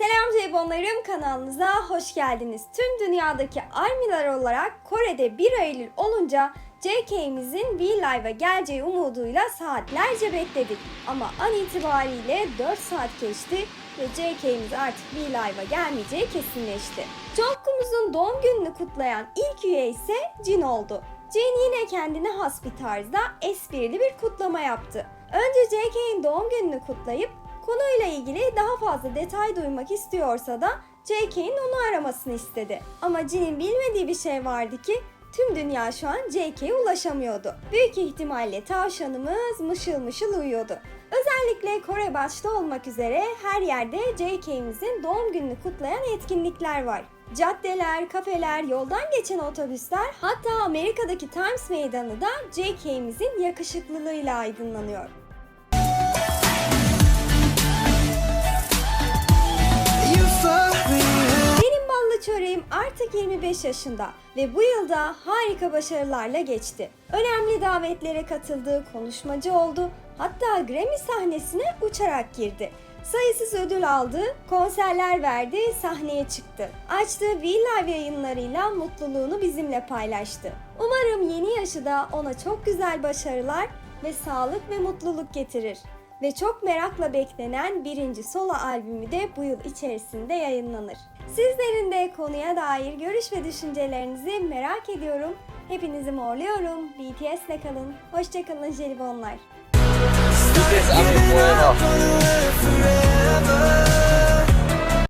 Selam Ceybonlarım kanalınıza hoş geldiniz. Tüm dünyadaki ARMY'ler olarak Kore'de 1 Eylül olunca JK'mizin V-Live'a geleceği umuduyla saatlerce bekledik. Ama an itibariyle 4 saat geçti ve JK'miz artık V-Live'a gelmeyeceği kesinleşti. Jungkook'umuzun doğum gününü kutlayan ilk üye ise Jin oldu. Jin yine kendine has bir tarzda esprili bir kutlama yaptı. Önce JK'in doğum gününü kutlayıp konuyla ilgili daha fazla detay duymak istiyorsa da JK'in onu aramasını istedi. Ama Jin'in bilmediği bir şey vardı ki tüm dünya şu an JK'ye ulaşamıyordu. Büyük ihtimalle tavşanımız mışıl mışıl uyuyordu. Özellikle Kore başta olmak üzere her yerde JK'mizin doğum gününü kutlayan etkinlikler var. Caddeler, kafeler, yoldan geçen otobüsler hatta Amerika'daki Times Meydanı da JK'mizin yakışıklılığıyla aydınlanıyor. Çöreğim artık 25 yaşında ve bu yılda harika başarılarla geçti. Önemli davetlere katıldı, konuşmacı oldu, hatta Grammy sahnesine uçarak girdi. Sayısız ödül aldı, konserler verdi, sahneye çıktı. Açtığı V-Live yayınlarıyla mutluluğunu bizimle paylaştı. Umarım yeni yaşı da ona çok güzel başarılar ve sağlık ve mutluluk getirir ve çok merakla beklenen birinci solo albümü de bu yıl içerisinde yayınlanır. Sizlerin de konuya dair görüş ve düşüncelerinizi merak ediyorum. Hepinizi morluyorum. BTS'le kalın. Hoşçakalın jelibonlar.